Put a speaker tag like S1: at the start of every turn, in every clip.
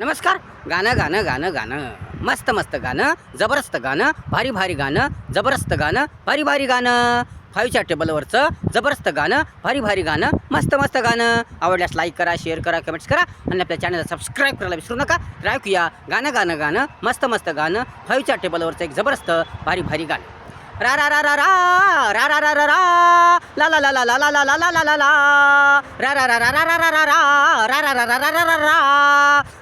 S1: नमस्कार. गाणं गाणं गाणं गाणं. मस्त मस्त गाणं जबरदस्त गाणं भारी भारी गाणं जबरदस्त गाणं भारी भारी गाणं. फाईव्हच्या टेबलवरचं जबरदस्त गाणं भारी भारी गाणं मस्त मस्त गाणं. आवडल्यास लाईक करा शेअर करा कमेंट्स करा आणि आपल्या चॅनलला सबस्क्राईब करायला विसरू नका. तर ऐकूया गाणं गाणं गाणं मस्त मस्त गाणं. फाईव्हच्या टेबलवरचं एक जबरदस्त भारी भारी गाणं. रा रा रा रा रा रा रा रा रा रा ला ला ला ला ला ला ला ला ला ला ला ला रा रा रा रा रा रा रा रा रा रा रा रा रा रा रा रा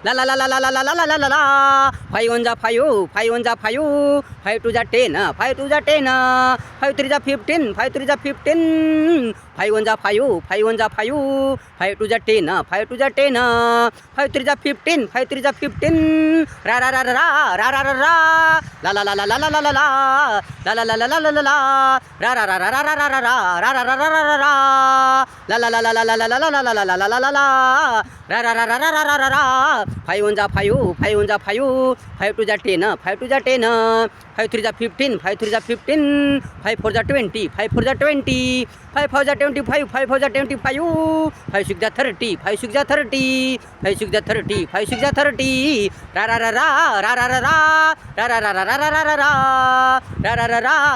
S1: ला ला ला ला ला ला ला ला ला ला ला फाईव्ह वन जा फाईव्ह फाईव्ह वन जा फाईव्ह फाईव्ह टू जा टेन फाईव्ह टू जा टेन फाईव्ह थ्री जा फिफ्टीन फाईव्ह थ्री जा फिफ्टीन फाईव्ह वन जा फाईव्ह फाईव्ह वन जा फाईव्ह फाईव्ह टू जा टेन फाईव्ह टू जा टेन फाईव्ह थ्री जा फिफ्टीन फाईव्ह थ्री जा फिफ्टीन रा रा रा रा रा रा रा रा ला ला ला ला ला ला ला ला ला ला ला ला ला ला ला ला ला रा रा रा रा रा रा रा रा रा रा रा रा रा ra ra ला ला ला ला ला ला ला ला ला ला ला ला ला ला ला ला रा रा रा रा रा रा रा रा रा फाईव्ह वन जा फाईव्ह फाईव्ह वन जा फाईव्ह फाईव्ह टू जा टेन फाईव्ह टू जा टेन फाईव्ह थ्री जा फिफ्टीन फाईव्ह थ्री जा फिफ्टीन फाईव्ह फोर जा ट्वेंटी फाईव्ह फोर जा ट्वेंटी फाईव्ह फाईव्ह जा ट्वेंटी फाईव्ह फाईव्ह फाईव्ह जा ट्वेंटी फाईव्ह फाईव्ह सिक्स जा थर्टी फाईव्ह सिक्स जा थर्टी फाईव्ह सिक्स जा थर्टी फाईव्ह सिक्स जा थर्टी रा रा रा रा रा रा रा रा रा रा रा रा रा रा रा रा रा रा रा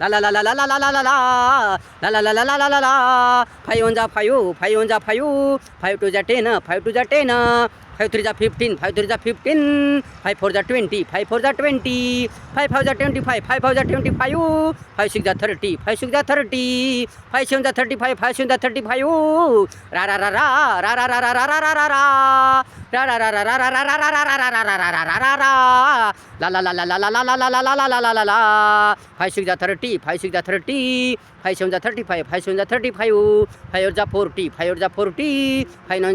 S1: ला ला ला ला ला ला ला ला ला ला ला ला ला ला ला ला ला ला वन जा फाईव्ह फाईव्ह वन जा फाईव्ह फाईव्ह टू जा टेन फाईव्ह टू जा टेन फाईव्ह थ्री जा फिफ्टीन फाईव्ह थ्री जा फिफ्टीन फाईव्ह फोर जा ट्वेंटी फाईव्ह फोर जा ट्वेंटी फाईव्ह फाईव्ह जा ट्वेंटी फाय फाय फाईव्ह जा ट्वेंटी फाईव्ह फाय सिक्स जा थर्टी फाय सिक्स जा थर्टी फाय सेवन जा थर्टी फाय फाय सेवन जा थर्टी फाईव्ह रा रा रा रा रा रा रा रा रा रा रा रा रा रा रा रा रा रा रा रा रा रा रा रा रा रा रा रा रा रा रा ला ला ला ला ला ला ला ला ला ला ला ला ला ला ला ला फाईव्ह सिक्स जा थर्टी फाईव्ह सिक्स जा थर्टी फाईव्ह सेवन जा थर्टी फाईव्ह फाईव्ह सेवन जा थर्टी फाईव्ह फाईव्ह जा फोर्टी फाईव्ह जा फोर्टी फाईव्ह नाईन